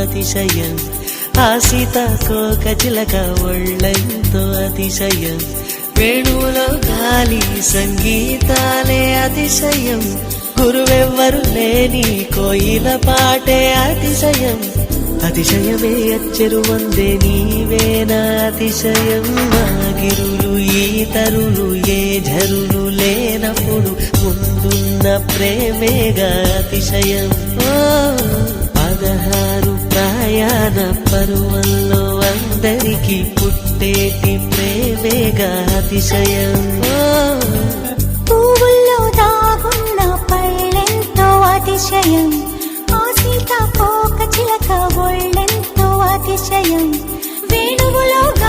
అతిశయం. ఆ సీతాకోక చిలక ఒళ్ళెంతో అతిశయం. వేణువులో గాలి సంగీతాలే అతిశయం. గురువెవ్వరు లేని కోయిల పాటే అతిశయం. అతిశయమే అచ్చరు వందే నీవేనా అతిశయం. మా గిరులు ఈ తరులు ఏ ఝరులు ముందున్న ప్రేమేగా అతిశయం. పదహారు ప్రయాణ పరువల్లో అందరికీ పుట్టేటి ప్రేమేగా అతిశయం. పువ్వుల్లో దాగున్న పళ్ళెంతో అతిశయం. ఆ పోక చిలక ఒళ్ళెంతో అతిశయం.